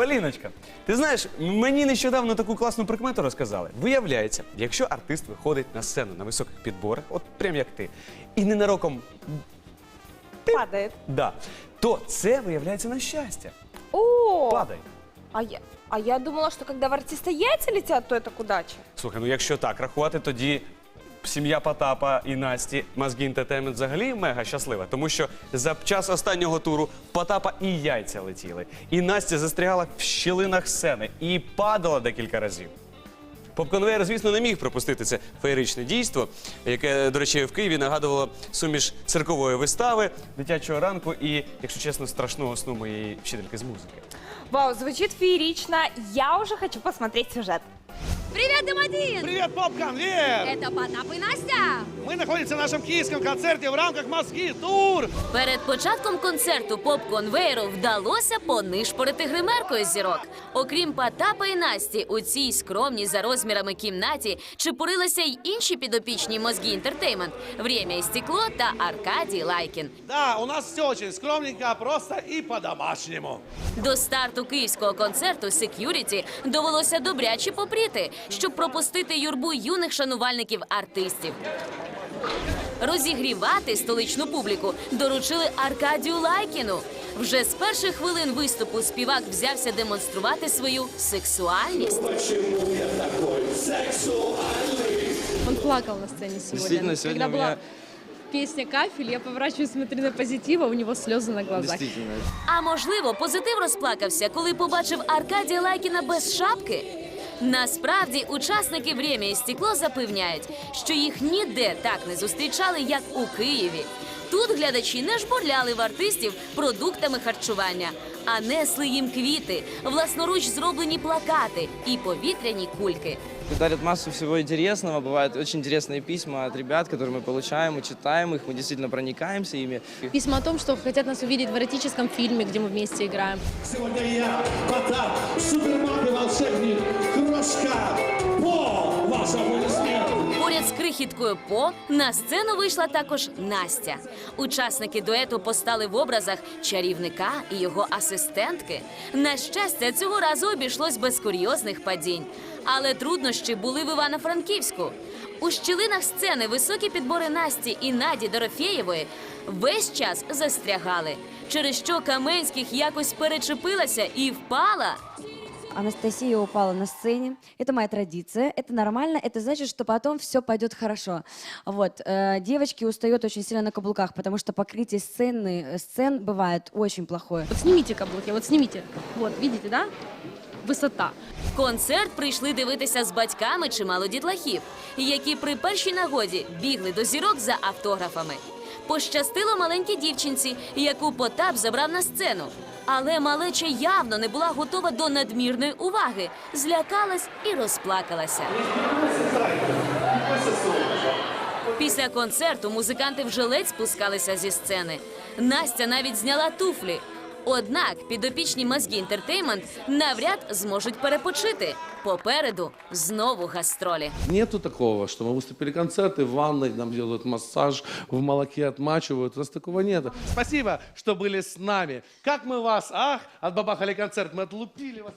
Поліночка, ти знаєш, мені нещодавно таку класну прикмету розказали. Виявляється, якщо артист виходить на сцену на високих підборах, от прям як ти, і ненароком Падает. да, то це виявляється на щастя. О, Падай. а я, а я думала, что когда в артиста яйца летят, то это к удаче. Слухай, ну якщо так рахувати, тоді сім'я Потапа і Насті Мозги Entertainment взагалі мега щаслива, тому що за час останнього туру Потапа і яйця летіли, і Настя застрягала в щілинах сцени і падала декілька разів. Попконвейер, звісно, не міг пропустити це феєричне дійство, яке, до речі, в Києві нагадувало суміш циркової вистави, дитячого ранку і, якщо чесно, страшного сну моєї вчительки з музики. Вау, звучит феерично. Я уже хочу посмотреть сюжет. Привет, Дым-1! Привет, поп-конвейер! Это Потап и Настя! Мы находимся на нашем киевском концерте в рамках «Мозги Тур». Перед початком концерту поп-конвейеру вдалося понишпорити гримеркою зірок. Окрім Потапа і Насті, у цій скромній за розмірами кімнаті чепурилися й інші підопічні мозги інтертеймент Время і стекло та Аркадій Лайкін. Да, у нас все очень скромненько, просто и по-домашнему. До старту київського концерту сек'юріті довелося добряче попріти, щоб пропустити юрбу юних шанувальників артистів. Розігрівати столичну публіку доручили Аркадію Лайкіну. Вже з перших хвилин виступу співак взявся демонструвати свою сексуальність. Он плакал на сцене сегодня. Действительно, сегодня Когда у меня- песня «Кафель», я поворачиваюсь, смотрю на позитива, у него слезы на глазах. Действительно. А можливо, позитив розплакався, коли побачив Аркадія Лайкіна без шапки. Насправді, учасники «Время і стекло запевняють, що їх ніде так не зустрічали, як у Києві. Тут глядачі не жбурляли в артистів продуктами харчування, а несли їм квіти, власноруч зроблені плакати і повітряні кульки. Дарят массу всего интересного. Бывают очень интересные письма от ребят, которые мы получаем, мы читаем их, мы действительно проникаемся ими. Письма о том, что хотят нас увидеть в эротическом фильме, где мы вместе играем. Сегодня я, крихіткою По на сцену вийшла також Настя. Учасники дуету постали в образах чарівника і його асистентки. На щастя, цього разу обійшлось без курйозних падінь. Але труднощі були в Івано-Франківську. У щілинах сцени високі підбори Насті і Наді Дорофєєвої весь час застрягали, через що Каменських якось перечепилася і впала. Анастасия упала на сцене. Это моя традиция. Это нормально. Это значит, что потом все пойдет хорошо. Вот. э, девочки устают очень сильно на каблуках, потому что покрытие сцены, э, сцен бывает очень плохое. Вот снимите каблуки, вот снимите. Вот, видите, да? Высота. Концерт прийшли дивитися з батьками чимало дітлахів, які при першій нагоді бігли до зірок за автографами. Пощастило маленькій дівчинці, яку Потап забрав на сцену. Але малеча явно не була готова до надмірної уваги, злякалась і розплакалася. Після концерту музиканти вже ледь спускалися зі сцени. Настя навіть зняла туфлі. Однак підопічні мозги інтертеймент навряд зможуть перепочити. Попереду знову гастролі. Нету такого, что мы выступили концерты, в ванной нам делают массаж, в молоке отмачивают. У нас такого нет. Спасибо, что были с нами. Как мы вас, ах, отбабахали концерт, мы отлупили вас.